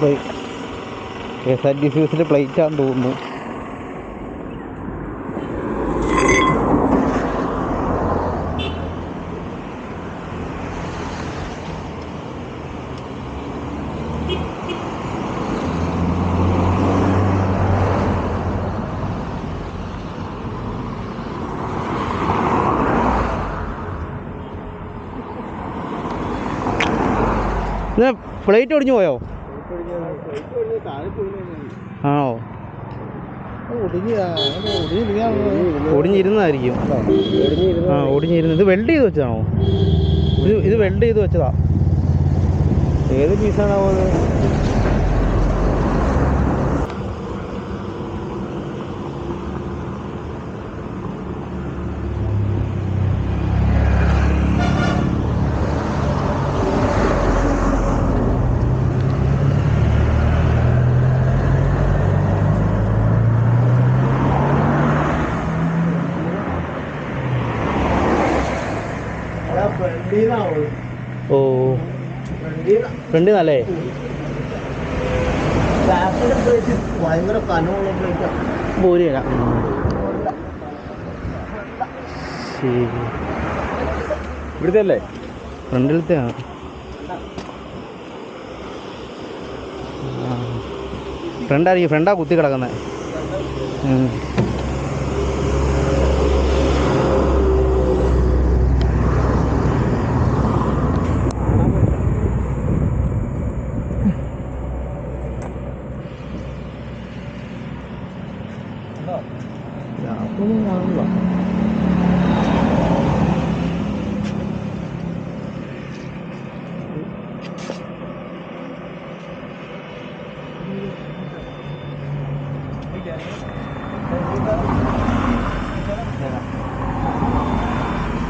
K S R T C ബസ്സിന്റെ പ്ലേറ്റാന്ന് തോന്നുന്നു പ്ലേറ്റ് ഒടിഞ്ഞു പോയോ? ആണോ? ഒടിഞ്ഞിരുന്നതായിരിക്കും ആ ഒടിഞ്ഞിരുന്നത് ഇത് വെൽഡ് ചെയ്ത് വെച്ചതാണോ? ഇത് ഇത് വെൽഡ് ചെയ്ത് വെച്ചതാ. ഏത് പീസാണോ ഓ. ഫ്രണ്ട് നല്ലേ ഭയങ്കര കനമുള്ള ശരി. ഇവിടുത്തെ അല്ലേ ഫ്രണ്ടിലത്തെ ഫ്രണ്ടായിരിക്കും. ഫ്രണ്ടാ കുത്തി കിടക്കുന്നത്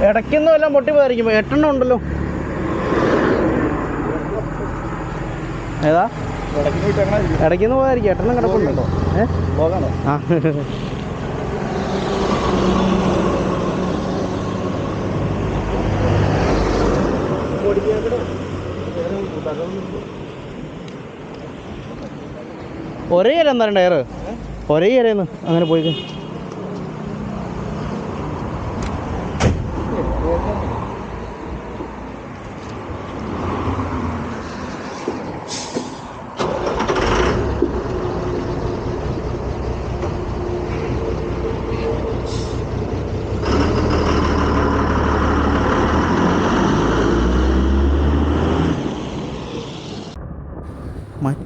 ഇടയ്ക്കൊന്നും എല്ലാം പൊട്ടി പോയിരിക്കും. എട്ടെണ്ണം ഉണ്ടല്ലോ. ഏതാ? ഇടയ്ക്കുന്ന് പോയായിരിക്കും എട്ടെണ്ണം കിടപ്പുണ്ടല്ലോ. ഏ? ആ. ഒരേ ഇല എന്താ ടയറ് ഒരേ ഇലയെന്ന് അങ്ങനെ പോയി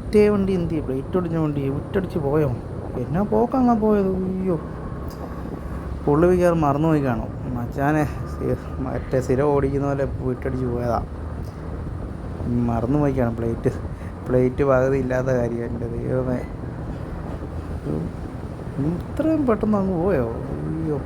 മറ്റേ വണ്ടി എന്ത് ചെയ്യും? പ്ലേറ്റ് ഒടിഞ്ഞ വണ്ടി വിട്ടടിച്ച് പോയോ? എന്നാ പോക്കാ പോയത്? അയ്യോ. പുള്ളി വിചാർ മറന്നുപോയി കാണും. മച്ചാനെ മറ്റേ സ്ഥിരം ഓടിക്കുന്ന പോലെ വിട്ടടിച്ച് പോയതാ. മറന്നുപോയി കാണും പ്ലേറ്റ് പ്ലേറ്റ് പകുതി ഇല്ലാത്ത കാര്യം എന്റെ ദൈവമേ. ഇത്രയും പെട്ടെന്ന് അങ്ങ് പോയോ? അയ്യോ.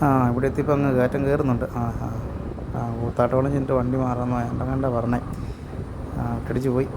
ആ ഇവിടെ എത്തിയപ്പോൾ അങ്ങ് കയറ്റം കയറുന്നുണ്ട്. ആ ആ ആ കൂത്താട്ടോളം ചെന്നിട്ട് വണ്ടി മാറാമെന്നോ എന്താ പറഞ്ഞേ. ആ ഇട്ടടിച്ച് പോയി.